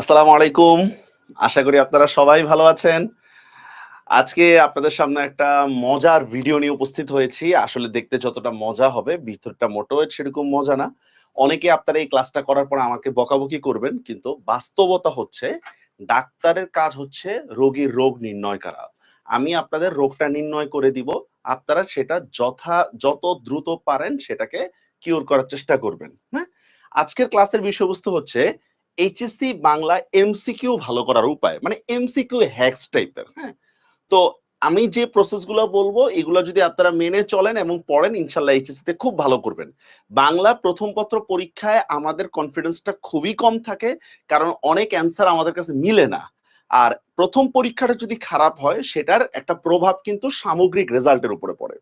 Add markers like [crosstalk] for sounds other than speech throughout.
আসসালামু আলাইকুম। আশা করি আপনারা সবাই ভালো আছেন। আজকে আপনাদের সামনে একটা মজার ভিডিও নিয়ে উপস্থিত হয়েছি। আসলে দেখতে যতটা মজা হবে, ভিতরটা মোটেও সেরকম মজা না। অনেকে আপনারা এই ক্লাসটা করার পর আমাকে বকাবকি করবেন, কিন্তু বাস্তবতা হচ্ছে ডাক্তারের কাজ হচ্ছে রোগীর রোগ নির্ণয় করা। আমি আপনাদের রোগটা নির্ণয় করে দিব। আপনারা সেটা যথা, যত দ্রুত পারেন সেটাকে কিওর করার চেষ্টা করবেন হ্যাঁ? আজকের ক্লাসের বিষয়বস্তু হচ্ছে এইচএসসি বাংলা এমসিকিউ ভালো করার উপায় মানে এমসিকিউ হ্যাক্স টাইপের হ্যাঁ? তো আমি যে প্রসেসগুলো বলব, এগুলো যদি আপনারা মেনে চলেন এবং পড়েন, ইনশাল্লাহ এইচএসসি তে খুব ভালো করবেন। বাংলা প্রথম পত্র পরীক্ষায় আমাদের কনফিডেন্সটা খুবই কম থাকে, কারণ অনেক অ্যান্সার আমাদের কাছে মিলে না। আর প্রথম পরীক্ষাটা যদি খারাপ হয়, সেটার একটা প্রভাব কিন্তু সামগ্রিক রেজাল্টের উপরে পড়ে।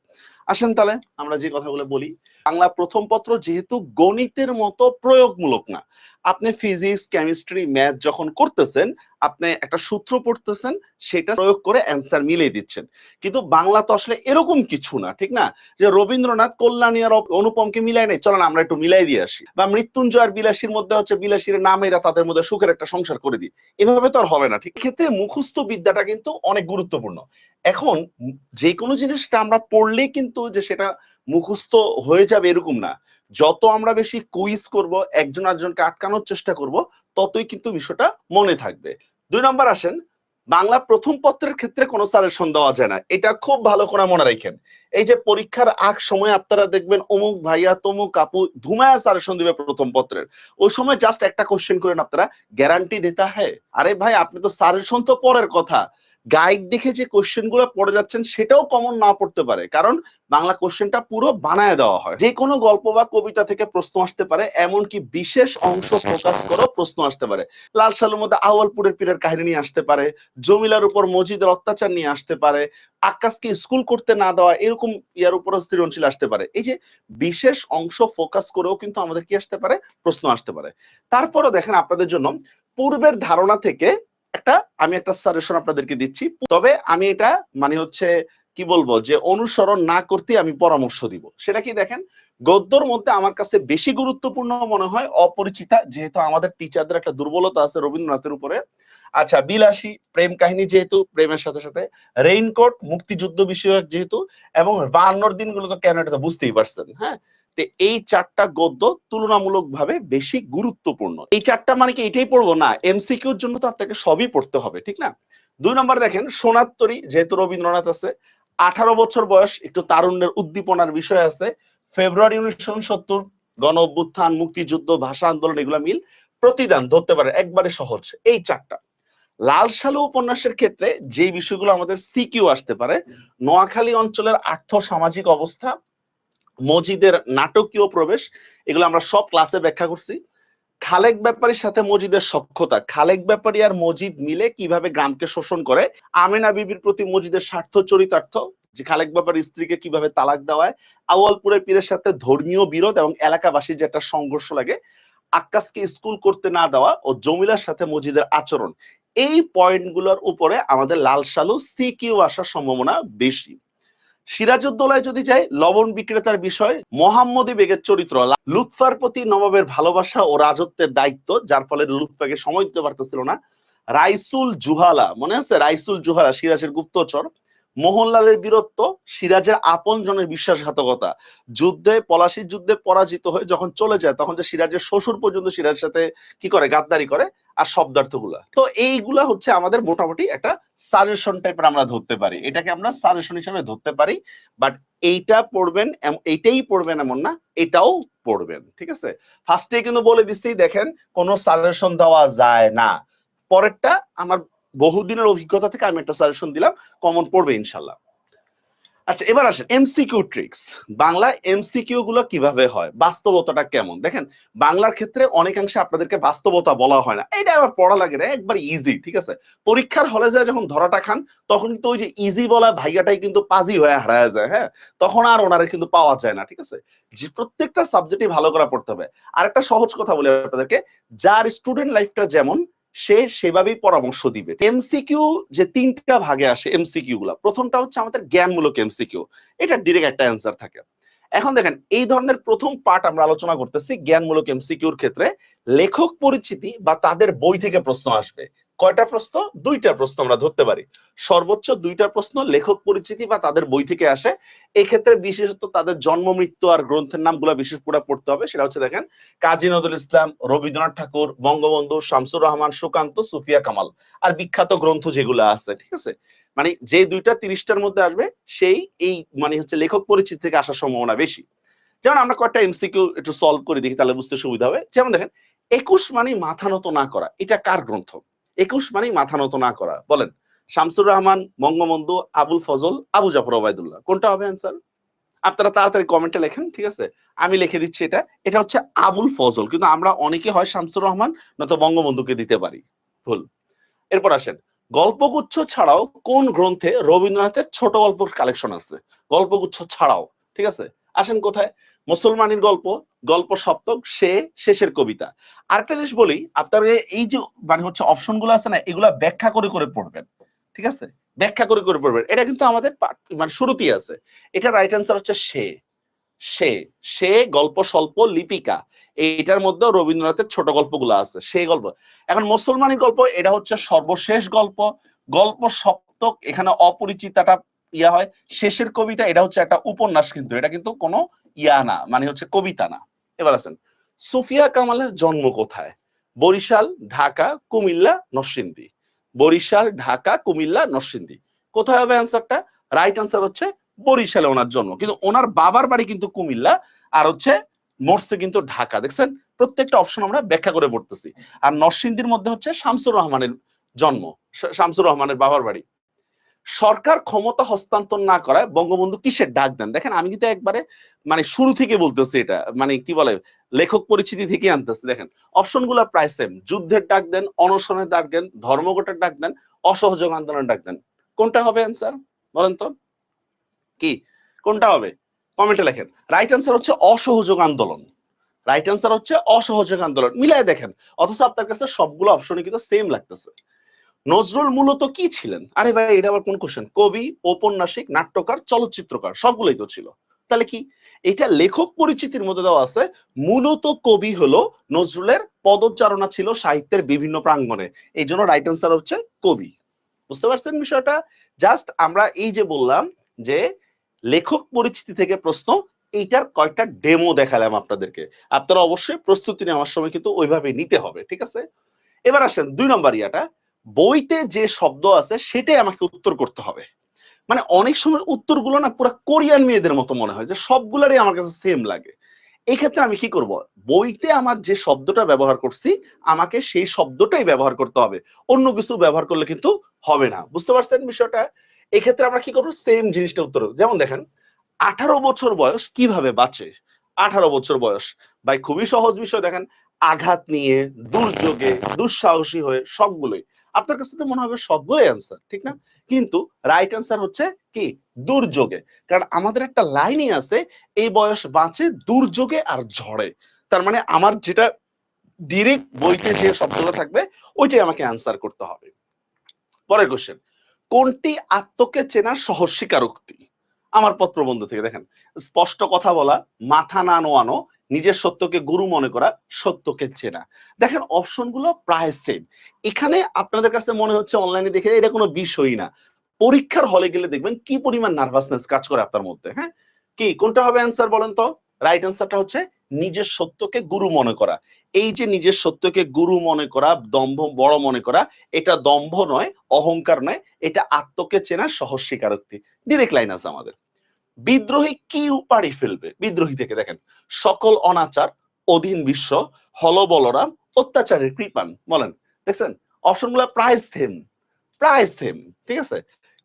আসেন তাহলে, আমরা যে কথাগুলো বলি, বাংলা প্রথম পত্র যেহেতু গণিতের মতো প্রয়োগমূলক না। আপনি ফিজিক্স কেমিস্ট্রি ম্যাথ যখন করতেছেন, আপনি একটা সূত্র পড়তেছেন, সেটা প্রয়োগ করে অ্যান্সার মিলিয়ে দিচ্ছেন। কিন্তু বাংলা তো আসলে এরকম কিছু না, ঠিক না? যে রবীন্দ্রনাথ কল্যাণী আর অনুপমকে মিলাই নেই, চলেন আমরা একটু মিলাই দিয়ে আসি। বা মৃত্যুঞ্জয় আর বিলাসীর মধ্যে হচ্ছে বিলাসীর নামেরা তাদের মধ্যে সুখের একটা সংসার করে দিই। এভাবে তো আর হবে না, ঠিক? ক্ষেত্রে মুখস্থ বিদ্যাটা কিন্তু অনেক গুরুত্বপূর্ণ। এখন যে কোনো জিনিসটা আমরা পড়লেই কিন্তু যে সেটা মুখস্থ হয়ে যাবে এরকম না। যত আমরা বেশি কুইজ করব, একজন আরেকজনকে আটকানোর চেষ্টা করব, ততই কিন্তু বিষয়টা মনে থাকবে। দুই নম্বর আসেন, বাংলা প্রথম পত্রের ক্ষেত্রে কোনো সাজেশন দেওয়া যায় না। এটা খুব ভালো করে মনে রাখেন। এই যে পরীক্ষার আগ সময় আপনারা দেখবেন, অমুক ভাইয়া, তমুক আপু ধুমায়া সাজেশন দিবে প্রথম পত্রের। ওই সময় জাস্ট একটা কোশ্চেন করেন আপনারা গ্যারান্টি দিতে হয়। আরে ভাই, আপনি তো সাজেশন তো পরের কথা। গাইড দেখে যে কোশ্চেনগুলো পড়ে যাচ্ছেন সেটাও কমন না পড়তে পারে। কারণ বাংলা কোশ্চেনটা পুরো বানায় দেওয়া হয়। যে কোনো গল্প বা কবিতা থেকে প্রশ্ন আসতে পারে এমনকি বিশেষ অংশ ফোকাস করে প্রশ্ন আসতে পারে। লাল সালুর মধ্যে আওয়ালপুরের পীরের কাহিনী নিয়ে আসতে পারে জমিলার উপর মজিদের অত্যাচার নিয়ে আসতে পারে আকাশকে স্কুল করতে না দেওয়া এরকম ইয়ার উপর সৃজনশীল আসতে পারে। এই যে বিশেষ অংশ ফোকাস করেও কিন্তু আমাদের কি আসতে পারে? প্রশ্ন আসতে পারে। তারপরও দেখেন আপনাদের জন্য পূর্বের ধারণা থেকে একটা, আমি একটা সাজেশন আপনাদেরকে দিচ্ছি। তবে আমি এটা মানে হচ্ছে কি বলব যে, অনুসরণ না করতে আমি পরামর্শ দিব। সেটা কি দেখেন? গদ্যর মধ্যে আমার কাছে বেশি গুরুত্বপূর্ণ মনে হয় অপরিচিতা, যেহেতু আমাদের টিচারদের একটা দুর্বলতা আছে রবীন্দ্রনাথের উপরে। আচ্ছা বিলাসী, প্রেম কাহিনী যেহেতু, প্রেমের সাথে সাথে। রেইনকোট, মুক্তিযুদ্ধ বিষয়ক যেহেতু, এবং বাহান্নর দিনগুলো তো কেন এটা বুঝতেই পারছেন হ্যাঁ? এই চারটা গদ্য তুলনামূলকভাবে বেশি গুরুত্বপূর্ণ। এই চারটা মানে কি এটাই পড়ব? না, এমসিকিউর জন্য তো আপনাকে সবই পড়তে হবে, ঠিক না? দুই নম্বর দেখেন, সোনাত্তরী, যেহেতু রবীন্দ্রনাথ আছে, আঠারো বছর বয়স, একটু তারুণ্যের উদ্দীপনার বিষয় আছে, ফেব্রুয়ারি উনিশশো উনসত্তর, গণ অভ্যুত্থান, মুক্তিযুদ্ধ, ভাষা আন্দোলন, এগুলো মিল প্রতিদান, ধরতে পারে, একবারে সহজ, এই চারটা। লাল সালু উপন্যাসের ক্ষেত্রে যে বিষয়গুলো আমাদের সিকিউ আসতে পারে, নোয়াখালী অঞ্চলের আর্থ সামাজিক অবস্থা মজিদের নাটকীয় প্রবেশ, এগুলো আমরা সব ক্লাসে ব্যাখ্যা করছি। খালেক ব্যাপারীর সাথে মজিদের সক্ষতা খালেক ব্যাপারী আর মজিদ মিলে কীভাবে গ্রামকে শোষণ করে? আমেনা বিবির প্রতি মজিদের স্বার্থ চরিতার্থ, যে খালেক ব্যাপারী স্ত্রীকে কীভাবে তালাক দেওয়ায়? আওয়ালপুরের পীরের সাথে ধর্মীয় বিরোধ এবং এলাকাবাসীর যে একটা সংঘর্ষ লাগে আকাশকে স্কুল করতে না দেওয়া ও জমিলার সাথে মজিদের আচরণ। এই পয়েন্টগুলোর উপরে আমাদের লাল সালু সি কিউ আসার সম্ভাবনা বেশি। সিরাজউদ্দৌলায় যদি যাই, লবণ বিক্রেতার বিষয়, মোহাম্মদী বেগের চরিত্র, লুৎফার প্রতি নবাবের ভালোবাসা ও রাজত্বের দায়িত্ব, যার ফলে লুৎফাকে সময় দিতে পারতেছিল না। রাইসুল জুহালা, মনে আছে? রাইসুল জুহালা, সিরাজের গুপ্তচর। মোহনলালের বীরত্ব, সিরাজের আপন জনের বিশ্বাসঘাতকতা। যুদ্ধে, পলাশির যুদ্ধে পরাজিত হয়ে যখন চলে যায়, তখন যে সিরাজের শ্বশুর পর্যন্ত সিরাজের সাথে কি করে? গাদ্দারি করে আর শব্দার্থগুলা তো এইগুলা হচ্ছে আমাদের মোটামুটি একটা সাজেশন টাইপের আমরা ধরতে পারি। এটাকে আমরা সাজেশন হিসেবে ধরতে পারি। বাট এইটা পড়বেন এইটাই পড়বেন এমন না, এটাও পড়বেন, ঠিক আছে? ফার্স্টে কিন্তু বলে দিচ্ছি, দেখেন, কোনো সাজেশন দেওয়া যায় না। পরেরটা আমার বহুদিনের অভিজ্ঞতা থেকে আমি একটা সাজেশন দিলাম কমন পড়বে ইনশাল্লাহ আচ্ছা এবার আসেন এমসিকিউ ট্রিক্স বাংলা এমসিকিউ গুলো কীভাবে হয়? বাস্তবতাটা কেমন? দেখেন, বাংলার ক্ষেত্রে অনেকাংশে আপনাদেরকে বাস্তবতা বলা হয় না। এটা আবার পড়া লাগে না, একবার ইজি ঠিক আছে? পরীক্ষার হলে যায় যখন ধরাটা খান, তখন কিন্তু ওই যে ইজি বলা ভাইয়াটাই কিন্তু পাজি হয়ে হারায় যায় হ্যাঁ? তখন আর ওনারে কিন্তু পাওয়া যায় না, ঠিক আছে? যে প্রত্যেকটা সাবজেক্টই ভালো করে পড়তে হবে। আর একটা সহজ কথা বলি আপনাদেরকে, যার স্টুডেন্ট লাইফটা যেমন সে সেভাবেই পরামর্শ দিবে। এমসিকিউ যে তিনটা ভাগে আসে এমসিকিউ গুলা, প্রথমটা হচ্ছে আমাদের জ্ঞানমূলক এমসিকিউ এটা ডিরেক্ট একটা অ্যান্সার থাকে। এখন দেখেন, এই ধরনের প্রথম পার্ট আমরা আলোচনা করতেছি জ্ঞানমূলক এমসিকিউর ক্ষেত্রে, লেখক পরিচিতি বা তাদের বই থেকে প্রশ্ন আসবে। কয়টা প্রশ্ন? দুইটা প্রশ্ন আমরা ধরতে পারি। সর্বোচ্চ দুইটা প্রশ্ন লেখক পরিচিতি বা তাদের বই থেকে আসে। এক্ষেত্রে বিশেষত তাদের জন্ম, মৃত্যু আর গ্রন্থের নামগুলো বিশেষ করে পড়তে হবে। সেটা হচ্ছে দেখেন, কাজী নজরুল ইসলাম, রবীন্দ্রনাথ ঠাকুর, বঙ্গবন্ধু, শামসুর রহমান, সুকান্ত, সুফিয়া কামাল আর বিখ্যাত গ্রন্থ যেগুলো আছে, ঠিক আছে? মানে যে দুইটা তিরিশটার মধ্যে আসবে, সেই এই মানে হচ্ছে লেখক পরিচিতি থেকে আসার সম্ভাবনা বেশি। যেমন আমরা কয়েকটা এমসিকিউ একটু সলভ করে দেখি, তাহলে বুঝতে সুবিধা হবে। যেমন দেখেন, একুশ মানে মাথা নত না করা, এটা কার গ্রন্থ? একুশ মানে মাথা নত না করা। বলেন, শামসুর রহমান, বঙ্গবন্ধু, আবুল ফজল, আবু জাফর ওবায়দুল্লাহ, কোনটা হবে অ্যান্সার আপনারা তাড়াতাড়ি কমেন্টে লেখেন, ঠিক আছে? আমি লিখে দিচ্ছি এটা। এটা হচ্ছে আবুল ফজল, কিন্তু আমরা অনেকে হয় শামসুর রহমান, নয়তো বঙ্গবন্ধুকে দিতে পারি। ভুল। এরপর আসেন, গল্পগুচ্ছ ছাড়াও কোন গ্রন্থে রবীন্দ্রনাথের ছোট গল্পের কালেকশন আছে? গল্পগুচ্ছ ছাড়াও, ঠিক আছে? আসেন কোথায়? মুসলমানের গল্প গল্প সপ্তক, সে শেষের কবিতা। আরেকটা জিনিস বলি, আপনারা এই যে মানে হচ্ছে অপশনগুলো আছে না, এগুলা ব্যাখ্যা করে করে পড়বেন, ঠিক আছে? ব্যাখ্যা করে করে পড়বেন। এটা কিন্তু আমাদের মানে শুরুতেই আছে। এটা রাইট অ্যান্সার হচ্ছে সে। সে সে গল্প স্বল্প লিপিকা। এইটার মধ্যেও রবীন্দ্রনাথের ছোট গল্পগুলো আছে সেই গল্প। এখন মুসলমানি গল্প, এটা হচ্ছে সর্বশেষ গল্প গল্প সপ্তক, এখানে অপরিচিতাটা ইয়া হয়, শেষের কবিতা, এটা হচ্ছে একটা উপন্যাস কিন্তু, এটা কিন্তু কোনো ইয়া না মানে হচ্ছে কবিতা না। এবার আছেন সুফিয়া কামালের জন্ম কোথায়? বরিশাল, ঢাকা, কুমিল্লা, নরসিংদী। বরিশাল, ঢাকা, কুমিল্লা, নরসিংদী। কোথায় হবে অ্যান্সারটা রাইট অ্যান্সার হচ্ছে বরিশালে ওনার জন্ম। কিন্তু ওনার বাবার বাড়ি কিন্তু কুমিল্লা, আর হচ্ছে মরছে কিন্তু ঢাকা। দেখছেন? প্রত্যেকটা অপশন আমরা ব্যাখ্যা করে পড়তেছি। আর নরসিংদীর মধ্যে হচ্ছে শামসুর রহমানের জন্ম শামসুর রহমানের বাবার বাড়ি। সরকার ক্ষমতা হস্তান্তর না করায় বঙ্গবন্ধু কিসের ডাক দেন? দেখেন, আমি কিন্তু একবারে মানে শুরু থেকে বলতেছি এটা মানে কি বলে, লেখক পরিচিতি থেকে আনতেছি। দেখেন, অপশনগুলা প্রায় সেম যুদ্ধের ডাক দেন অনশনের ডাক দেন, ধর্মঘটের ডাক দেন, অসহযোগ আন্দোলনের ডাক দেন। কোনটা হবে অ্যান্সার বলেন তো। কি? কোনটা হবে? কমেন্টে লেখেন রাইট অ্যান্সার হচ্ছে অসহযোগ আন্দোলন। রাইট অ্যান্সার হচ্ছে অসহযোগ আন্দোলন। মিলাই দেখেন, অথচ আপনার কাছে সবগুলো অপশনে কিন্তু সেম লাগতেছে। নজরুল মূলত কি ছিলেন? আরে ভাই, এটা আবার কোন কোশ্চেন কবি, ঔপন্যাসিক, নাট্যকার, চলচ্চিত্রকার, সবগুলোই তো ছিল। তাহলে কি? এটা লেখক পরিচিতির মধ্যে দেওয়া আছে, মূলত কবি হলো নজরুলের পদচারণা ছিল সাহিত্যের বিভিন্ন প্রাঙ্গণে। এই জন্য রাইট অ্যান্সার হচ্ছে কবি। বুঝতে পারছেন বিষয়টা? জাস্ট আমরা এই যে বললাম যে লেখক পরিচিতি থেকে প্রশ্ন, এইটার কয়েকটা ডেমো দেখালাম আপনাদেরকে। আপনারা অবশ্যই প্রস্তুতি নেওয়ার সময় কিন্তু ওইভাবে নিতে হবে, ঠিক আছে? এবার আসেন দুই নম্বর ইয়াটা। বইতে যে শব্দ আছে সেটাই আমাকে উত্তর করতে হবে। মানে অনেক সময় উত্তরগুলো না পুরো কোরিয়ান মেয়েদের মতো মনে হয়, যে সবগুলারই আমার কাছে সেম লাগে। এক্ষেত্রে আমি কি করব? বইতে আমার যে শব্দটা ব্যবহার করছি, আমাকে সেই শব্দটাই ব্যবহার করতে হবে। অন্য কিছু ব্যবহার করলে কিন্তু হবে না। বুঝতে পারছেন বিষয়টা? এক্ষেত্রে আমরা কি করব? সেম জিনিসটা উত্তর যেমন দেখেন, আঠারো বছর বয়স কীভাবে বাঁচে? আঠারো বছর বয়স। ভাই, খুবই সহজ বিষয়। দেখেন, আঘাত নিয়ে, দুর্যোগে, দুঃসাহসী হয়ে সবগুলোই। আপনার কাছে তো মনে হবে সবগুলোই অ্যান্সার ঠিক না? কিন্তু রাইট অ্যান্সার হচ্ছে কি? দুর্যোগে। কারণ আমাদের একটা লাইনই আছে, এই বয়স বাঁচে, দুর্যোগে আর ঝড়ে। তার মানে আমার যেটা ডিরেক্ট বইতে যে শব্দটা থাকবে, ওইটাই আমাকে অ্যান্সার করতে হবে। পরের কোশ্চেন কোনটি আত্মকে চেনার সহজ স্বীকারোক্তি? আমার পত্রবন্ধু থেকে দেখেন। স্পষ্ট কথা বলা, মাথা না নোয়ানো নিজের সত্যকে গুরু মনে করা সত্যকে চেনা। দেখেন অপশনগুলো প্রায় সেম এখানে আপনাদের কাছে মনে হচ্ছে অনলাইনে দেখে এটা কোনো বিষয়ই না। পরীক্ষার হলে গেলে দেখবেন কি পরিমাণ নার্ভাসনেস কাজ করে আপনার মধ্যে হ্যাঁ? কি, কোনটা হবে অ্যান্সার বলেন তো? রাইট অ্যান্সারটা হচ্ছে নিজের সত্যকে গুরু মনে করা। এই যে নিজের সত্যকে গুরু মনে করা, দম্ভ বড় মনে করা, এটা দম্ভ নয়, অহংকার নয়, এটা আত্মকে চেনা সহজ স্বীকারোক্তি। ডিরেক্ট লাইন আছে আমাদের। বিদ্রোহী কি উপাড়ি ফেলবে? বিদ্রোহী থেকে দেখেন, সকল অনাচার, অধীন বিশ্ব হল বলরাম অত্যাচারের কৃপান বলেন, দেখছেন? অপশনগুলো প্রায় সেম প্রায় সেম ঠিক আছে?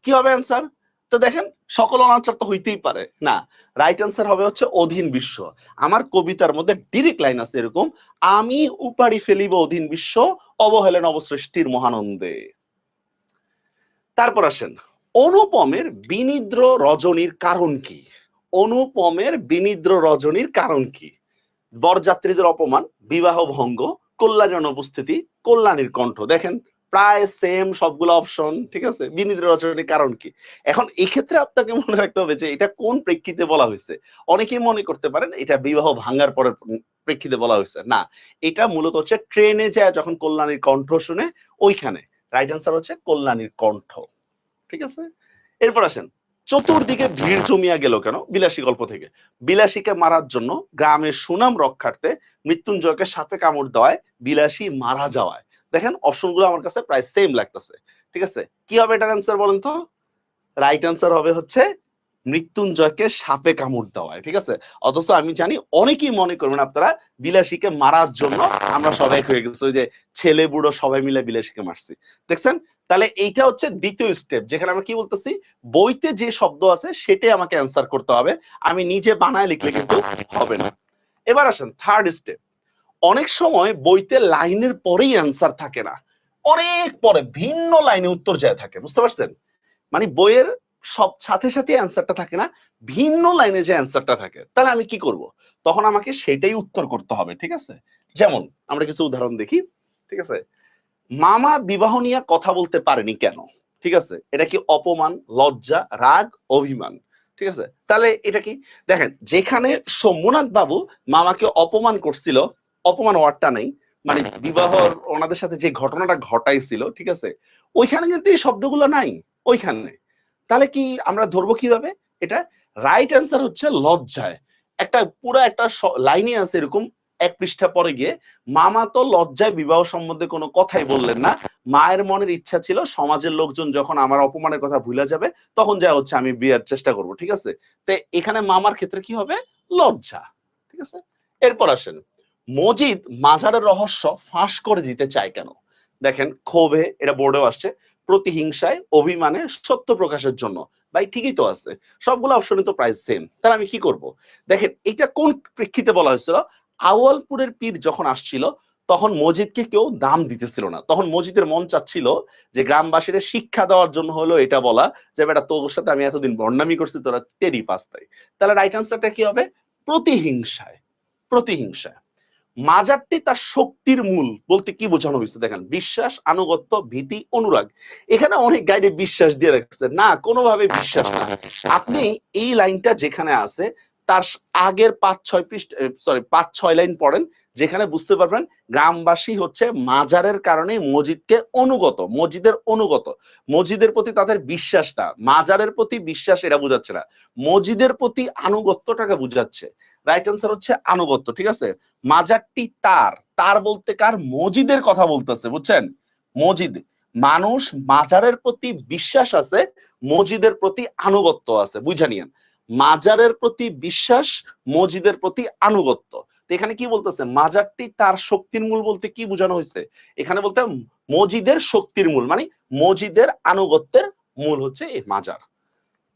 কি হবে অ্যান্সার তো দেখেন, সকল অনাচার তো হইতেই পারে। না রাইট অ্যান্সার হবে হচ্ছে অধীন বিশ্ব। আমার কবিতার মধ্যে ডিরেক্ট লাইন আছে এরকম, আমি উপাড়ি ফেলিব অধীন বিশ্ব, অবহেলেন অবসৃষ্টির মহানন্দে। তারপর আসেন অনুপমের বিনিদ্র রজনীর কারণ কি? অনুপমের বিনিদ্র রজনীর কারণ কি? বরযাত্রীদের অপমান, বিবাহ ভঙ্গ, কল্যাণের অনুপস্থিতি, কল্যাণীর কণ্ঠ। দেখেন, প্রায় সেম সবগুলো অপশন ঠিক আছে? বিনিদ্র রচনার কারণ কি? এখন এই ক্ষেত্রে আপনাকে মনে রাখতে হবে যে এটা কোন প্রেক্ষিতে বলা হয়েছে? অনেকেই মনে করতে পারেন এটা বিবাহ ভাঙার পরের প্রেক্ষিতে বলা হয়েছে। না, এটা মূলত হচ্ছে ট্রেনে যায় যখন কল্যাণীর কণ্ঠ শুনে, ওইখানে। রাইট অ্যান্সার হচ্ছে কল্যাণীর কণ্ঠ। ঠিক আছে? এরপর আসেন, চতুর্দিকে ভিড় জমিয়া গেল কেন? বিলাসী গল্প থেকে। বিলাসীকে মারার জন্য গ্রামের সুনাম রক্ষার্থে মৃত্যুঞ্জয়কে সাপে কামড় দেওয়ায় বিলাসী মারা যাওয়ায়। দেখেন, অপশনগুলো আমার কাছে প্রায় সেম লাগতেছে। ঠিক আছে? কি হবে এটার অ্যান্সার বলেন তো? রাইট অ্যান্সার হবে হচ্ছে মৃত্যুঞ্জয়কে সাপে কামড় দেওয়ায়, ঠিক আছে? অথচ আমি জানি অনেকেই মনে করবেন আপনারা বিলাসীকে মারার জন্য আমরা সবাই হয়ে গেছি যে ছেলে বুড়ো সবাই মিলে বিলাসীকে মারছি। দেখছেন? তাহলে এইটা হচ্ছে দ্বিতীয় স্টেপ যেখানে আমরা কি বলতেছি? বইতে যে শব্দ আছে সেটাই আমাকে অ্যান্সার করতে হবে, আমি নিজে বানায় লিখলে কিন্তু হবে না। এবার আসেন থার্ড স্টেপ অনেক সময় বইতে লাইনের পরেই অ্যান্সার থাকে না, অনেক পরে ভিন্ন লাইনে উত্তর যায় থাকে, বুঝতে পারছেন? মানে বইয়ের সব, সাথে সাথে অ্যান্সারটা থাকে না, ভিন্ন লাইনে যে অ্যান্সারটা থাকে, তাহলে আমি কি করব? তখন আমাকে সেটাই উত্তর করতে হবে, ঠিক আছে? যেমন, আমরা কিছু উদাহরণ দেখি, ঠিক আছে? মামা বিবাহ নিয়ে কথা বলতে পারেনি কেন? ঠিক আছে? এটা কি অপমান, লজ্জা, রাগ, অভিমান? ঠিক আছে? তাহলে এটা কি? দেখেন, যেখানে সোমনাথ বাবু মামাকে অপমান করছিল, অপমান ওয়ার্ডটা নেই মানে বিবাহ ওনাদের সাথে যে ঘটনাটা ঘটাইছিল, ঠিক আছে? ওইখানে কিন্তু এই শব্দগুলো নাই, ওইখানে। তাহলে কি আমরা ধরবো কীভাবে? এটা রাইট অ্যান্সার হচ্ছে লজ্জায়। একটা পুরো একটা লাইনে আছে এরকম, এক পৃষ্ঠা পরে গিয়ে, মামা তো লজ্জায় বিবাহ সম্বন্ধে কোনো কথাই বললেন না। মায়ের মনের ইচ্ছা ছিল, সমাজের লোকজন যখন আমার অপমানের কথা ভুলে যাবে, তখন যা হচ্ছে আমি বিয়ের চেষ্টা করব, ঠিক আছে? তো এখানে মামার ক্ষেত্রে কি হবে? লজ্জা, ঠিক আছে? এরপর আসেন, মজিদ মাজারের রহস্য ফাঁস করে দিতে চায় কেন? দেখেন, ক্ষোভে, এটা বোর্ডেও আসছে প্রতিহিংসায়, অভিমানে, সত্য প্রকাশের জন্য। ভাই, ঠিকই তো আছে। সবগুলো অপশনই তো প্রায় সেম তাহলে আমি কি করব? দেখেন, এটা কোন প্রেক্ষিতে বলা হয়েছিল? আওয়ালপুরের পীর যখন আসছিল, তখন মসজিদকে কেউ দাম দিতেছিল না। তখন মসজিদের মন চাচ্ছিল যে গ্রামবাসীরা শিক্ষা দেওয়ার জন্য হলো এটা বলা যে, বেটা, তোর সাথে আমি এতদিন বর্ণামি করছি, তোরা টেরি পাস্তাই তাহলে রাইট আনসারটা কি হবে? প্রতিহিংসায়। প্রতিহিংসায়। মাজারটি তার শক্তির মূল বলতে কি বোঝানো হয়েছে দেখেন, বিশ্বাস, আনুগত্য, ভীতি, অনুরাগ। এখানে অনেক গাইডে বিশ্বাস দিয়ে রাখছে। না, কোনোভাবে বিশ্বাস না। আপনি এই লাইনটা যেখানে আছে, তার আগের পাঁচ, ছয় পৃষ্ঠ সরি পাঁচ, ছয় লাইন পড়েন, যেখানে বুঝতে পারবেন গ্রামবাসী হচ্ছে মাজারের কারণে মসজিদকে অনুগত, মসজিদের অনুগত। মসজিদের প্রতি তাদের বিশ্বাসটা, মাজারের প্রতি বিশ্বাস এটা বোঝাচ্ছে না। মসজিদের প্রতি আনুগত্যটাকে বুঝাচ্ছে। রাইট আনসার হচ্ছে আনুগত্য, ঠিক আছে? মাজারটি তার তার বলতে কার? মজিদের কথা বলতেছে, বুঝছেন? মজিদ, মানুষ মাজারের প্রতি বিশ্বাস আছে, মজিদের প্রতি আনুগত্য আছে, বুঝা নিয়েন। মাজারের প্রতি বিশ্বাস, মজিদের প্রতি আনুগত্য। এখানে কি বলতেছে? মাজারটি তার শক্তির মূল বলতে কি বোঝানো হয়েছে? এখানে বলতে মজিদের শক্তির মূল মানে মজিদের আনুগত্যের মূল হচ্ছে এই মাজার।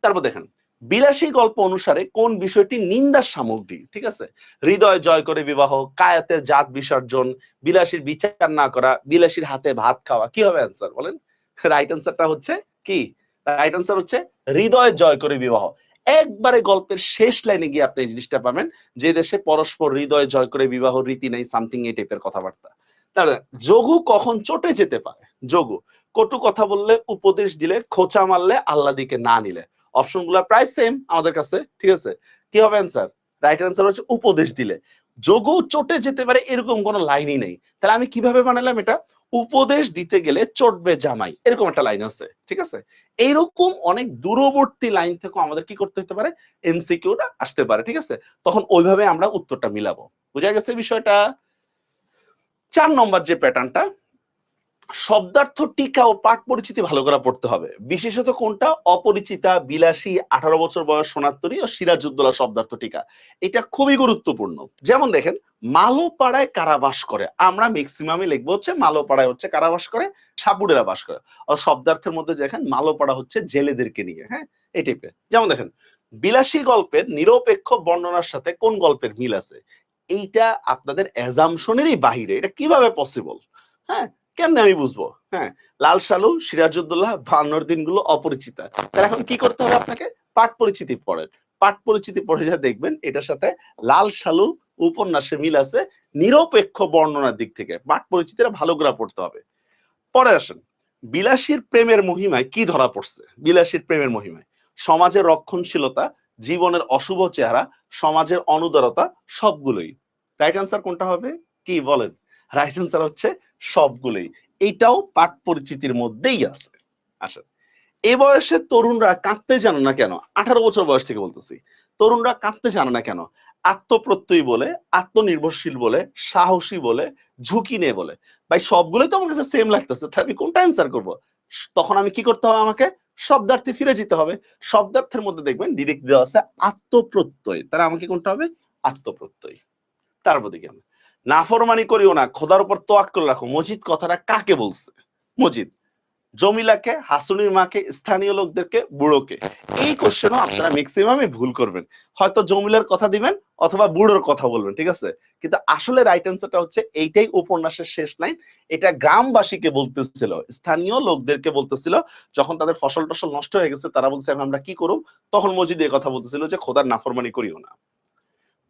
তারপর দেখেন বিলাসী গল্প অনুসারে কোন বিষয়টি নিন্দার সামগ্রী? ঠিক আছে? হৃদয় জয় করে বিবাহ কায়াতের জাত বিসর্জন, বিলাসীর বিচার না করা, বিলাসীর হাতে ভাত খাওয়া, কি হবে অ্যান্সার বলেন? রাইট অ্যান্সারটা হচ্ছে কি? রাইট অ্যান্সার হচ্ছে হৃদয় জয় করে বিবাহ। একবারে গল্পের শেষ লাইনে গিয়ে আপনি এই জিনিসটা পাবেন যে দেশে পরস্পর হৃদয় জয় করে বিবাহ, রীতি নেই সামথিং এই টাইপের কথাবার্তা। তাহলে যোগু কখন চটে যেতে পারে? যোগু, কটু কথা বললে উপদেশ দিলে, খোঁচা মারলে আল্লাহ দিকে না নিলে। অপশনগুলা প্রায় সেম আমাদের কাছে, ঠিক আছে? কি হবে অ্যান্সার রাইট অ্যান্সার হচ্ছে উপদেশ দিলে। যোগু চটে যেতে পারে, এরকম কোনো লাইনই নেই। তাহলে আমি কীভাবে বানালাম এটা? উপদেশ দিতে গেলে চটবে জামাই, এরকম একটা লাইন আছে, ঠিক আছে? এইরকম অনেক দূরবর্তী লাইন থেকে আমাদের কি করতে হতে পারে? এমসিকিউটা আসতে পারে, ঠিক আছে? তখন ওইভাবে আমরা উত্তরটা মিলাবো। বুঝা গেছে বিষয়টা? চার নম্বর যে প্যাটার্নটা শব্দার্থ টিকা ও পাঠ পরিচিতি ভালো করে পড়তে হবে। বিশেষত কোনটা? অপরিচিতা, বিলাসী, আঠারো বছর বয়স সোনাত্তরী ও সিরাজউদ্দৌলা শব্দার্থ টিকা। এটা খুবই গুরুত্বপূর্ণ। যেমন দেখেন, মালোপাড়ায় কারাবাস করে। আমরা ম্যাক্সিমামে লিখব হচ্ছে মালোপাড়ায় হচ্ছে কারাবাস করে, সাপুড়েরা বাস করে। আর শব্দার্থের মধ্যে দেখেন, মালোপাড়া হচ্ছে জেলেদেরকে নিয়ে হ্যাঁ? এই টাইপের যেমন দেখেন, বিলাসী গল্পের নিরপেক্ষ বর্ণনার সাথে কোন গল্পের মিল আছে? এইটা আপনাদের অ্যাজামশনেরই বাহিরে। এটা কীভাবে পসিবল হ্যাঁ? কেমনে আমি বুঝব? হ্যাঁ লাল সালু সিরাজউদ্দৌলা বান্নর দিনগুলো অপরিচিতা। তাহলে এখন কি করতে হবে আপনাকে? পাঠ পরিচিতি পড়েন। পাঠ পরিচিতি পড়ে যা দেখবেন, এটার সাথে লাল সালু উপন্যাসে মিল আছে নিরপেক্ষ বর্ণনার দিক থেকে। পাঠ পরিচিতিটা ভালো করে পড়তে হবে। পরে আসেন, বিলাসীর প্রেমের মহিমায় কি ধরা পড়ছে? বিলাসীর প্রেমের মহিমায়। সমাজের রক্ষণশীলতা, জীবনের অশুভ চেহারা, সমাজের অনুদারতা, সবগুলোই। রাইট আনসার কোনটা হবে? কি? বলেন। রাইট আনসার হচ্ছে সবগুলোই। এইটাও পাঠ পরিচিতির মধ্যেই আছে। আসেন। এ বয়সে তরুণরা কাঁদতে জানো না কেন? আঠারো বছর বয়স থেকে বলতেছি। তরুণরা কাঁদতে জানে না কেন? আত্মপ্রত্যয়ী বলে, আত্মনির্ভরশীল বলে, সাহসী বলে, ঝুঁকি নেই বলে। ভাই, সবগুলোই তো আমার কাছে সেম লাগতেছে। তাহলে আমি কোনটা অ্যান্সার করব? তখন আমি কি করতে হবে আমাকে? শব্দার্থে ফিরে যেতে হবে। শব্দার্থের মধ্যে দেখবেন ডিরেক্ট দেওয়া আছে আত্মপ্রত্যয়। তাহলে আমাকে কোনটা হবে? আত্মপ্রত্যয়। তারপর দেখি আমরা নাফরমানি করিও না, খোদার উপর তোয়াক্কল রাখো। মজিদ কথাটা কাকে বলছে? মজিদ, জমিলাকে, হাসুনির মাকে, স্থানীয় লোকদেরকে, বুড়োকে। এই কোশ্চেনও আপনারা ম্যাক্সিমামে ভুল করবেন। হয়তো জমিলার কথা দিবেন অথবা বুড়োর কথা বলবেন, ঠিক আছে? কিন্তু আসলে রাইট অ্যান্সারটা হচ্ছে এইটাই উপন্যাসের শেষ লাইন এটা গ্রামবাসীকে বলতেছিল, স্থানীয় লোকদেরকে বলতেছিল, যখন তাদের ফসল টসল নষ্ট হয়ে গেছে, তারা বলছে, "এখন আমরা কি করুম? তখন মজিদ এই কথা বলতেছিল যে, খোদার নাফরমানি করিও না।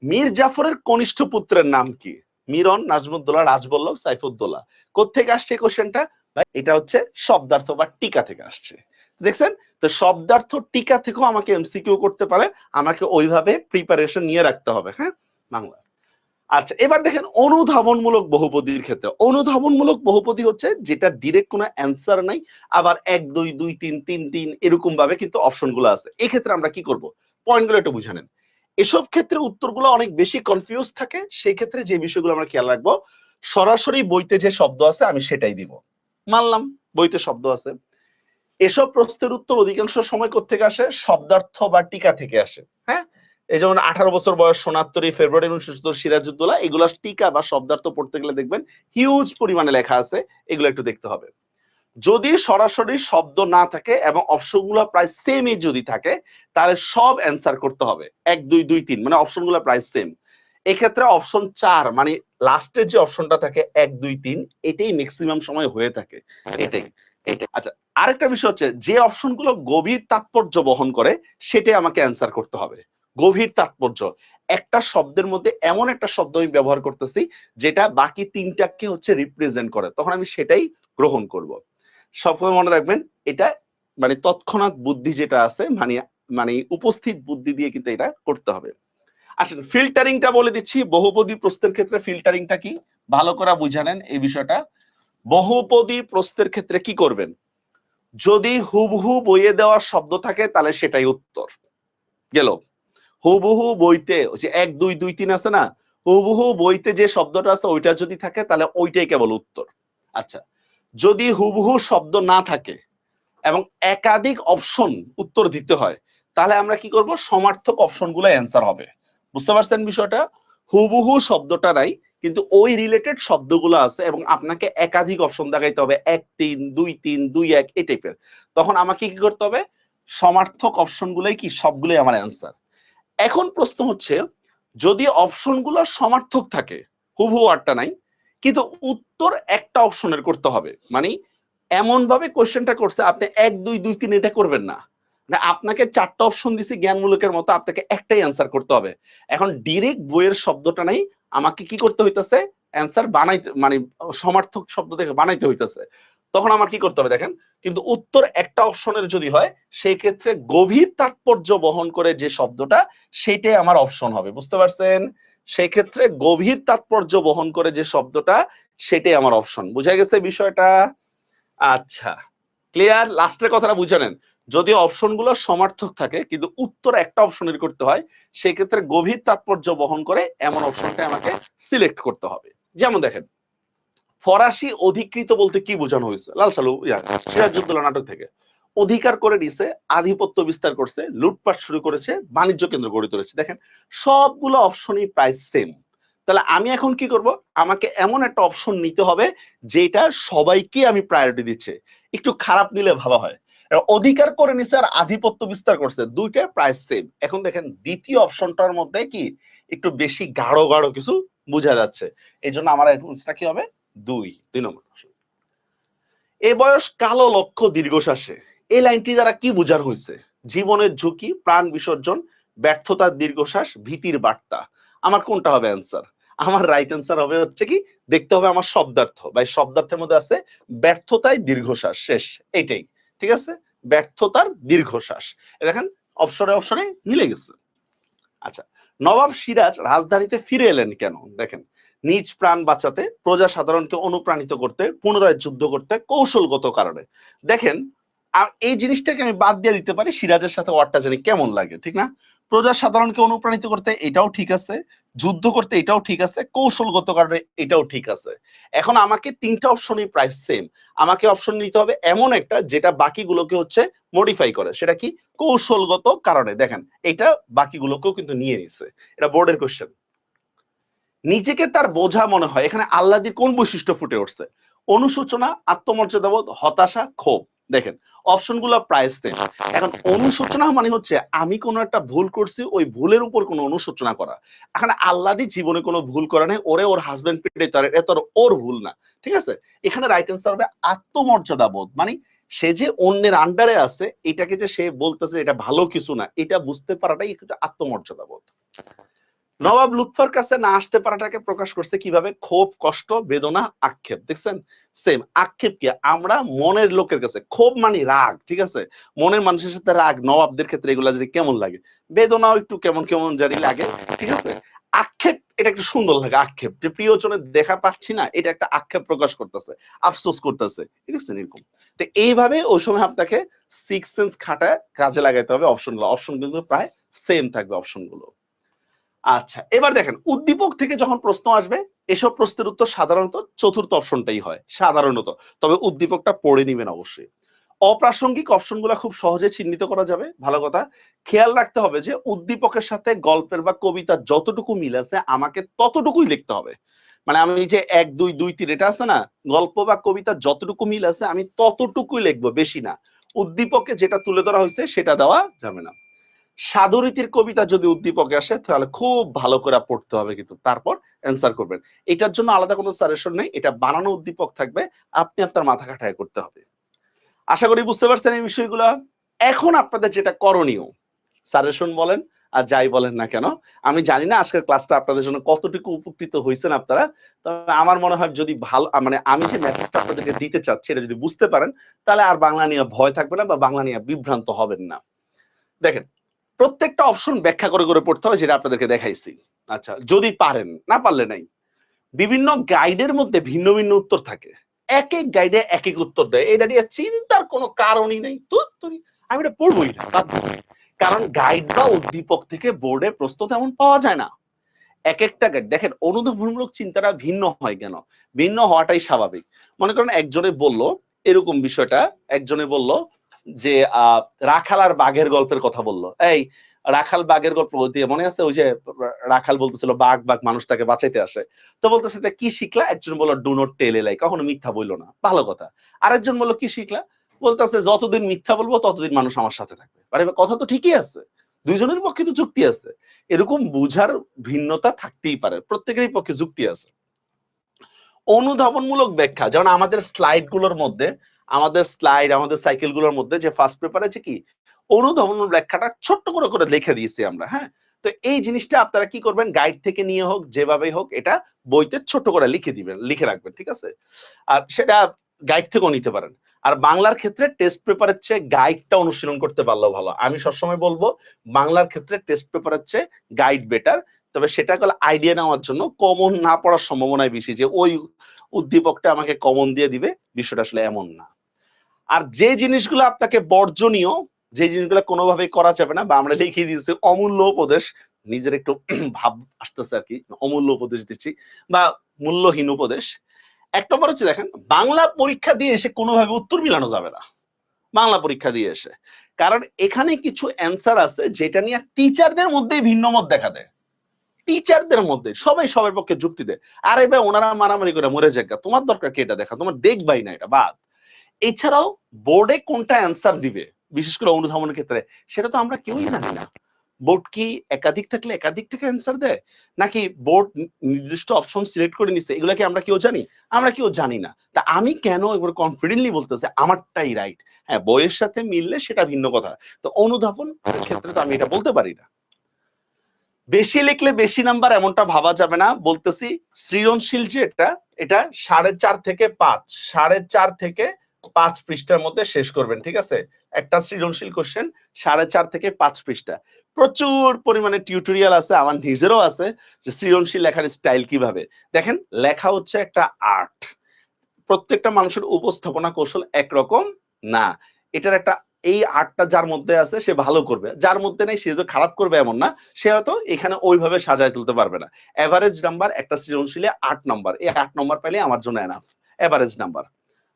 মীর জাফরের কনিষ্ঠ পুত্রের নাম কি? মিরন নাজমুদ্দোল্লা, রাজবল্লভ সাইফুদ্দোল্লা। কোথেকে আসছে কোশ্চেনটা এটা হচ্ছে শব্দার্থ বা টিকা থেকে আসছে। দেখছেন? তো শব্দার্থ টিকা থেকেও আমাকে এমসিকিউ করতে পারে। আমাকে ওইভাবে প্রিপারেশন নিয়ে রাখতে হবে হ্যাঁ? বাংলা। আচ্ছা এবার দেখেন অনুধাবনমূলক বহুপদীর ক্ষেত্রে। অনুধাবনমূলক বহুপদী হচ্ছে যেটা ডিরেক্ট কোনো অ্যান্সার নাই, আবার এক, দুই দুই, তিন তিন তিন এরকম ভাবে কিন্তু অপশনগুলো আছে। এই ক্ষেত্রে আমরা কি করব? পয়েন্টগুলো একটু বুঝে নেন। এসব ক্ষেত্রে উত্তরগুলো অনেক বেশি কনফিউজ থাকে। সেই ক্ষেত্রে যে বিষয়গুলো আমরা খেয়াল রাখব, সরাসরি বইতে যে শব্দ আছে আমি সেটাই দিব। মানলাম, বইতে শব্দ আছে। এসব প্রশ্নের উত্তর অধিকাংশ সময় থেকে আসে? শব্দার্থ বা টিকা থেকে আসে হ্যাঁ? এই যেমন আঠারো বছর বয়স সোনাত্তরি, ফেব্রুয়ারি উনিশশো সিরাজুদ্দোল্লা এগুলো টিকা বা শব্দার্থ পড়তে গেলে দেখবেন হিউজ পরিমাণে লেখা আছে, এগুলো একটু দেখতে হবে। যদি সরাসরি শব্দ না থাকে এবং অপশনগুলো প্রায় সেমই যদি থাকে তাহলে সব অ্যান্সার করতে হবে। এক দুই দুই তিন মানে অপশনগুলো প্রায় সেম এক্ষেত্রে অপশন চার মানে লাস্টের যে অপশনটা থাকে এক দুই তিন এটাই ম্যাক্সিমাম সময় হয়ে থাকে। এটাই আচ্ছা আরেকটা বিষয় হচ্ছে যে অপশনগুলো গভীর তাৎপর্য বহন করে সেটাই আমাকে অ্যান্সার করতে হবে। গভীর তাৎপর্য। একটা শব্দের মধ্যে এমন একটা শব্দ আমি ব্যবহার করতেছি যেটা বাকি তিনটাকে হচ্ছে রিপ্রেজেন্ট করে। তখন আমি সেটাই গ্রহণ করব। সবসময় মনে রাখবেন, এটা মানে তৎক্ষণাৎ বুদ্ধি যেটা আছে মানে মানে উপস্থিত বুদ্ধি দিয়ে কিন্তু এটা করতে হবে। আসেন ফিল্টারিংটা বলে দিচ্ছি, বহুপদী প্রশ্নের ক্ষেত্রে ফিল্টারিংটা কি? ভালো করে বুঝানেন এই বিষয়টা। বহুপদী প্রশ্নের ক্ষেত্রে কি করবেন? যদি হুবহু বইয়ে দেওয়ার শব্দ থাকে, তাহলে সেটাই উত্তর। গেল। হুবহু বইতে যে এক, দুই দুই, তিন আছে না? হুবহু বইতে যে শব্দটা আছে, ওইটা যদি থাকে, তাহলে ওইটাই কেবল উত্তর। আচ্ছা যদি হুবহু শব্দ না থাকে এবং একাধিক অপশন উত্তর দিতে হয়, তাহলে আমরা কি করব? সমার্থক অপশনগুলো অ্যান্সার হবে। বুঝতে পারছেন বিষয়টা? হুবহু শব্দটা নাই, কিন্তু ওই রিলেটেড শব্দগুলো আছে এবং আপনাকে একাধিক অপশন দেখাইতে হবে। এক, তিন, দুই তিন, দুই, এক, এই টাইপের তখন আমাকে কি করতে হবে? সমার্থক অপশন গুলোই কি? সবগুলোই আমার অ্যান্সার এখন প্রশ্ন হচ্ছে, যদি অপশনগুলো সমার্থক থাকে, হুবহু আরটা নাই কিন্তু উত্তর একটা অপশনের করতে হবে। মানে এমন ভাবে কোশ্চেনটা করছে, আপনি এক, দুই দুই, তিন এটা করবেন না। না আপনাকে চারটা অপশন দিছি জ্ঞানমূলকের মতো, আপনাকে একটাই অ্যান্সার করতে হবে। এখন ডিরেক্ট বইয়ের শব্দটা নাই, আমাকে কি করতে হইতেছে? অ্যান্সার বানাইতে মানে সমার্থক শব্দ থেকে বানাইতে হইতেছে। তখন আমার কি করতে হবে দেখেন? কিন্তু উত্তর একটা অপশনের যদি হয়, সেই ক্ষেত্রে গভীর তাৎপর্য বহন করে যে শব্দটা সেটাই আমার অপশন হবে। বুঝতে পারছেন? সেই ক্ষেত্রে গভীর তাৎপর্য বহন করে যে শব্দটা, সেটাই আমার অপশন বুঝা গেছে বিষয়টা? আচ্ছা ক্লিয়ার লাস্টের কথাটা বুঝে নেন। যদি অপশনগুলো সমার্থক থাকে, কিন্তু উত্তর একটা অপশনের করতে হয়, সেই ক্ষেত্রে গভীর তাৎপর্য বহন করে এমন অপশনটা আমাকে সিলেক্ট করতে হবে। যেমন দেখেন, ফরাসি অধিকৃত বলতে কি বোঝানো হয়েছে? লাল সালু সিরাজুদ্দোল্লা নাটক থেকে। অধিকার করে নিছে, আধিপত্য বিস্তার করছে, লুটপাট শুরু করেছে, বাণিজ্য কেন্দ্র গড়ে তুলেছে। দেখেন, সবগুলো অপশনই প্রায় সেম তাহলে আমি এখন কি করব? আমাকে এমন একটা অপশন নিতে হবে, যেটা সবাইকে আমি প্রায়োরিটি দিচ্ছে। একটু খারাপ নিলে ভালো হয়। অধিকার করে নিছে আর আধিপত্য বিস্তার করছে, দুইটা প্রায় সেম এখন দেখেন, দ্বিতীয় অপশনটার মধ্যে কি? একটু বেশি গাঢ় গাঢ় কিছু বোঝা যাচ্ছে। এই জন্য আমার অ্যান্সারটা কি হবে? দুই। দুই নম্বর এ বয়স কালো লক্ষ্য দীর্ঘশ্বাসে। এই লাইনটি দ্বারা কি বোঝানো হয়েছে? জীবনের ঝুঁকি, প্রাণ বিসর্জন, ব্যর্থতার দীর্ঘশ্বাস, ভীতির বার্তা। আমার কোনটা হবে অ্যান্সার আমার রাইট অ্যান্সার হবে হচ্ছে কি, দেখতে হবে আমার শব্দার্থ। বা এই শব্দার্থের মধ্যে আছে ব্যর্থতায় দীর্ঘশ্বাস, শেষ। এটাই। ঠিক আছে? ব্যর্থতার দীর্ঘশ্বাস। দেখেন অপশনে অপশনে মিলে গেছে। আচ্ছা নবাব সিরাজ রাজধানীতে ফিরে এলেন কেন? দেখেন, নিজ প্রাণ বাঁচাতে প্রজা সাধারণকে অনুপ্রাণিত করতে, পুনরায় যুদ্ধ করতে কৌশলগত কারণে। দেখেন এই জিনিসটাকে আমি বাদ দিয়ে দিতে পারি সিরাজের সাথে ওয়ার্ডটা জানি কেমন লাগে, ঠিক না? প্রজা সাধারণকে অনুপ্রাণিত করতে এটাও ঠিক আছে, যুদ্ধ করতে এটাও ঠিক আছে, কৌশলগত কারণে এটাও ঠিক আছে। এখন আমাকে তিনটা অপশনই প্রায় সেম আমাকে অপশন নিতে হবে এমন একটা যেটা বাকিগুলোকে হচ্ছে মডিফাই করে, সেটা কি? কৌশলগত কারণে। দেখেন, এটা বাকিগুলোকেও কিন্তু নিয়ে নিছে। এটা বোর্ডের কোশ্চেন নিজেকে তার বোঝা মনে হয়। এখানে আল্লাদির কোন বৈশিষ্ট্য ফুটে উঠছে? অনুশোচনা, আত্মমর্যাদাবোধ, হতাশা, ক্ষোভ। দেখেন, অপশনগুলো প্রায় সেম এখন অনুশোচনা মানে হচ্ছে আমি কোনো একটা ভুল করছি, ওই ভুলের উপর কোনো অনুশোচনা করা। এখানে আল্লাদি জীবনে কোনো ভুল করে নাই, ওরে ওর হাজবেন্ড পিটে তার এটা তোর ওর ভুল না, ঠিক আছে? এখানে রাইট অ্যান্সার হবে আত্মমর্যাদা বোধ মানে সে যে অন্যের আন্ডারে আছে, এটাকে যে সে বলতেছে এটা ভালো কিছু না, এটা বুঝতে পারাটাই একটু আত্মমর্যাদা বোধ নবাব লুৎফার কাছে না আসতে পারাটাকে প্রকাশ করছে কীভাবে? ক্ষোভ, কষ্ট, বেদনা, আক্ষেপ। দেখছেন? সেম আক্ষেপ কি? আমরা মনের লোকের কাছে, ক্ষোভ মানে রাগ, ঠিক আছে? মনের মানুষের সাথে রাগ, নবাবদের ক্ষেত্রে এগুলা যদি কেমন লাগে? বেদনাও একটু কেমন কেমন জানি লাগে, ঠিক আছে? আক্ষেপ, এটা একটু সুন্দর লাগে, আক্ষেপ। যে প্রিয়জনের দেখা পাচ্ছি না, এটা একটা আক্ষেপ প্রকাশ করতেছে, আফসোস করতেছে, ঠিক আছে? এরকম। তো এইভাবে ওই সময় আপনাকে সিক্স সেন্স খাটায় কাজে লাগাইতে হবে অপশনগুলো অপশন কিন্তু প্রায় সেম থাকবে অপশনগুলো আচ্ছা এবার দেখেন, উদ্দীপক থেকে যখন প্রশ্ন আসবে, এসব প্রশ্নের উত্তর সাধারণত চতুর্থ অপশনটাই হয়, সাধারণত। তবে উদ্দীপকটা পড়ে নিবেন অবশ্যই। অপ্রাসঙ্গিক অপশনগুলো খুব সহজে চিহ্নিত করা যাবে, ভালো কথা। খেয়াল রাখতে হবে যে, উদ্দীপকের সাথে গল্পের বা কবিতা যতটুকু মিল আছে, আমাকে ততটুকুই লিখতে হবে। মানে আমি যে এক, দুই দুই, তিন, এটা আছে না? গল্প বা কবিতা যতটুকু মিল আছে, আমি ততটুকুই লিখব, বেশি না। উদ্দীপকে যেটা তুলে ধরা হয়েছে, সেটা দেওয়া যাবে না। সাধুরীতির কবিতা যদি উদ্দীপকে আসে, তাহলে খুব ভালো করে পড়তে হবে কিন্তু। তারপর অ্যান্সার করবেন। এটার জন্য আলাদা কোনো সাজেশন নেই। এটা বানানো উদ্দীপক থাকবে। আপনি আপনার মাথা খাটায় করতে হবে। আশা করি বুঝতে পারছেন এই বিষয়গুলো। এখন আপনাদের যেটা করণীয় সাজেশন বলেন আর যাই বলেন না কেন, আমি জানি না আজকের ক্লাসটা আপনাদের জন্য কতটুকু উপকৃত হয়েছেন আপনারা, তবে আমার মনে হয় যদি ভালো মানে আমি যে মেসেজটা আপনাদেরকে দিতে চাচ্ছি, এটা যদি বুঝতে পারেন, তাহলে আর বাংলা নিয়ে ভয় থাকবে না বা বাংলা নিয়ে বিভ্রান্ত হবেন না। দেখেন প্রত্যেকটা অপশন ব্যাখ্যা করে করে পড়তে হবে যেটা আপনাদেরকে দেখাইছি। আচ্ছা যদি পারেন, না পারলে নাই। বিভিন্ন গাইডের মধ্যে ভিন্ন ভিন্ন উত্তর থাকে। এক এক গাইডে এক এক উত্তর দেয়। এটা নিয়ে চিন্তার কোনো কারণই নেই। আমি এটা পড়বোই না কারণ গাইড বা উদ্দীপক থেকে বোর্ডে প্রশ্ন তেমন পাওয়া যায় না। এক একটা গাইড দেখেন, অনুধাবনমূলক চিন্তাটা ভিন্ন হয় কেন? ভিন্ন হওয়াটাই স্বাভাবিক। মনে করেন একজনে বলল, এরকম বিষয়টা, একজনে বলল যে রাখাল আর বাঘের গল্পের কথা বলল। এই, রাখাল বাঘের গল্প দিয়ে মনে আছে? ওই যে রাখাল বলতেছিল, বাঘ বাঘ মানুষ তাকে বাঁচাইতে আসে। তো বলতেছে কি শিখলা? একজন বলল ডু নট টেল এলাই কখনো মিথ্যা বলল না। ভালো কথা। আরেকজন বলল, কি শিখলা? বলতেছে, যতদিন মিথ্যা বলব, ততদিন মানুষ আমার সাথে থাকবে। আরে, কথা তো ঠিকই আছে। দুইজনের পক্ষে তো যুক্তি আছে। এরকম বুঝার ভিন্নতা থাকতেই পারে। প্রত্যেকেরই পক্ষে যুক্তি আছে। অনুধাবনমূলক ব্যাখ্যা, যেমন আমাদের স্লাইডগুলোর মধ্যে আমাদের স্লাইড আমাদের সাইকেলগুলোর মধ্যে যে ফার্স্ট পেপার আছে কি, অনুধাবন ব্যাখ্যাটা ছোট্ট করে করে লিখে দিয়েছি আমরা হ্যাঁ? তো এই জিনিসটা আপনারা কি করবেন গাইড থেকে নিয়ে হোক, যেভাবেই হোক, এটা বইতে ছোট করে লিখে দিবেন, লিখে রাখবেন, ঠিক আছে? আর সেটা গাইড থেকেও নিতে পারেন। আর বাংলার ক্ষেত্রে টেস্ট পেপারের চেয়ে গাইডটা অনুশীলন করতে পারলেও ভালো। আমি সবসময় বলব, বাংলার ক্ষেত্রে টেস্ট পেপারের চেয়ে গাইড বেটার তবে সেটা হলো আইডিয়া নেওয়ার জন্য কমন না পড়ার সম্ভাবনায় বেশি যে ওই উদ্দীপকটা আমাকে কমন দিয়ে দিবে, বিষয়টা আসলে এমন না। আর যে জিনিসগুলো আপনাকে বর্জনীয়, যে জিনিসগুলো কোনোভাবে করা যাবে না, বা আমরা লিখে দিয়েছি অমূল্য উপদেশ, নিজের একটু [clears throat] ভাব আসতেছে আর কি, অমূল্য উপদেশ দিচ্ছি, বা মূল্যহীন উপদেশ। এক নম্বর হচ্ছে দেখেন, বাংলা পরীক্ষা দিয়ে এসে কোনোভাবে উত্তর মিলানো যাবে না, বাংলা পরীক্ষা দিয়ে এসে। কারণ এখানে কিছু অ্যান্সার আছে, যেটা নিয়ে টিচারদের মধ্যেই ভিন্ন মত দেখা দেয়। টিচারদের মধ্যে, সবাই সবার পক্ষে যুক্তি দেয়। আরে ভাই, ওনারা মারামারি করে মরে যাক তোমার দরকার কি এটা দেখা? তোমার দেখবাই না এটা, বাদ। এছাড়াও বোর্ডে কোনটা অ্যান্সার দিবে? বিশেষ করে অনুধাবনের ক্ষেত্রে। সেটা তো আমরা কেউই জানি না। বোর্ড কি একাধিক থাকলে একাধিক থেকে অ্যান্সার দেয়? নাকি বোর্ড নির্দিষ্ট অপশন সিলেক্ট করে নিছে? এগুলো কি আমরা কেউ জানি? আমরা কেউ জানি না। তা আমি কেন এবার কনফিডেন্টলি বলতেছে? আমারটাই রাইট হ্যাঁ বইয়ের সাথে মিললে সেটা ভিন্ন কথা। তো অনুধাবন ক্ষেত্রে তো আমি এটা বলতে পারি না। বেশি লিখলে বেশি নাম্বার এমনটা ভাবা যাবে না। বলতেছি সৃজনশীল যে এটা এটা সাড়ে চার থেকে পাঁচ, সাড়ে চার থেকে পাঁচ পৃষ্ঠার মধ্যে শেষ করবেন, ঠিক আছে? একটা সৃজনশীল কোশ্চেন সাড়ে চার থেকে পাঁচ পৃষ্ঠা। প্রচুর পরিমাণে টিউটোরিয়াল আছে, আমার নিজেরও আছে, যে সৃজনশীল লেখার স্টাইল কীভাবে। দেখেন, লেখা হচ্ছে একটা আর্ট প্রত্যেকটা মানুষের উপস্থাপনা কৌশল একরকম না। এটার একটা, এই আর্টটা যার মধ্যে আছে, সে ভালো করবে। যার মধ্যে নেই, সে যে খারাপ করবে এমন না। সে হয়তো এখানে ওইভাবে সাজায় তুলতে পারবে না। এভারেজ নাম্বার একটা সৃজনশীলে আট নাম্বার এই আট নাম্বার পেলে আমার জন্য এনাফ এভারেজ নাম্বার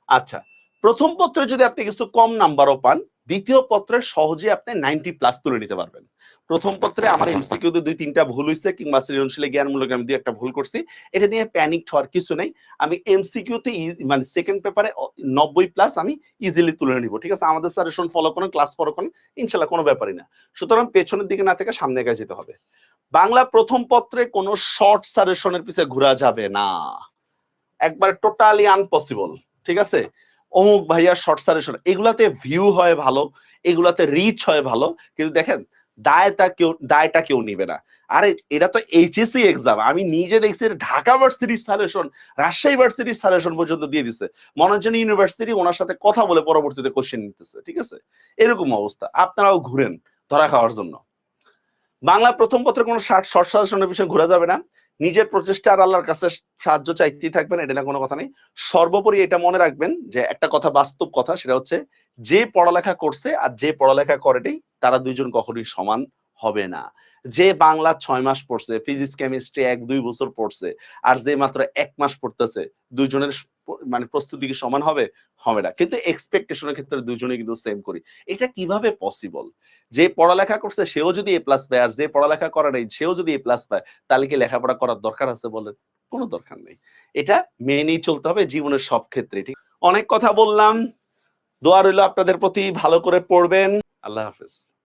আচ্ছা প্রথম পত্রে যদি আপনি কিছু কম নাম্বারও পান, দ্বিতীয় পত্রে সহজে আপনি নাইনটি প্লাস তুলে নিতে পারবেন। প্রথম পত্রে আমার এমসিকিউ দুই, তিনটা ভুল হয়েছে কিংবা সৃজনশীলে জ্ঞানমূলক আমি দুই একটা ভুল করছি, এটা নিয়ে প্যানিক হওয়ার কিছু নেই। আমি এমসিকিউতে মানে সেকেন্ড পেপারে নব্বই প্লাস আমি ইজিলি তুলে নিব, ঠিক আছে? আমাদের সাজেশন ফলো করেন ক্লাস ফলো করেন, ইনশাল্লাহ কোনো ব্যাপারই না। সুতরাং পেছনের দিকে না থেকে সামনে এগিয়ে যেতে হবে। বাংলা প্রথম পত্রে কোনো শর্ট সাজেশনের পিছে ঘোরা যাবে না। একবার টোটালি আনপসিবল ঠিক আছে? অমুক ভাইয়া শর্ট সাজেশন এগুলাতে ভিউ হয় ভালো, এগুলাতে রিচ হয় ভালো, কিন্তু দেখেন, দায়টা কেউ দায়টা কেউ নিবে না। আরে, এটা তো এইচএসসি এক্সাম আমি নিজে দেখছি ঢাকা ভার্সিটির সাজেশন রাজশাহী ভার্সিটির সাজেশন পর্যন্ত দিয়ে দিছে। মনোরঞ্জন ইউনিভার্সিটি ওনার সাথে কথা বলে পরবর্তীতে কোশ্চেন নিতেছে, ঠিক আছে? এরকম অবস্থা, আপনারাও ঘুরেন ধরা খাওয়ার জন্য। বাংলা প্রথম পত্রে কোনো শর্ট সাজেশনের বিষয়ে ঘোরা যাবে না। নিজের প্রচেষ্টা আর আল্লাহর কাছে সাহায্য চাইতেই থাকবেন, এটা না কোনো কথা নেই। সর্বোপরি এটা মনে রাখবেন যে একটা কথা বাস্তব কথা, সেটা হচ্ছে যে পড়ালেখা করছে আর যে পড়ালেখা করেনি, তারা দুইজন কখনোই সমান হবে না। যে বাংলা ছয় মাস পড়ছে ফিজিক্স কেমিস্ট্রি এক, দুই বছর পড়ছে, আর যে মাত্র এক মাস পড়তেছে, দুইজনের মানে প্রস্তুতি কি সমান হবে? হবে না। কিন্তু এক্সপেকটেশনের ক্ষেত্রে দুজনেই কিন্তু সেম করি। এটা কীভাবে পসিবল যে পড়ালেখা করছে, সেও যদি এ প্লাস পায়, আর যে পড়ালেখা করে নাই, সেও যদি এ প্লাস পায়, তাহলে কি লেখাপড়া করার দরকার আছে বলেন? কোনো দরকার নেই। এটা মেনেই চলতে হবে জীবনের সব ক্ষেত্রে, ঠিক? অনেক কথা বললাম। দোয়া রইল আপনাদের প্রতি, ভালো করে পড়বেন। আল্লাহ হাফেজ।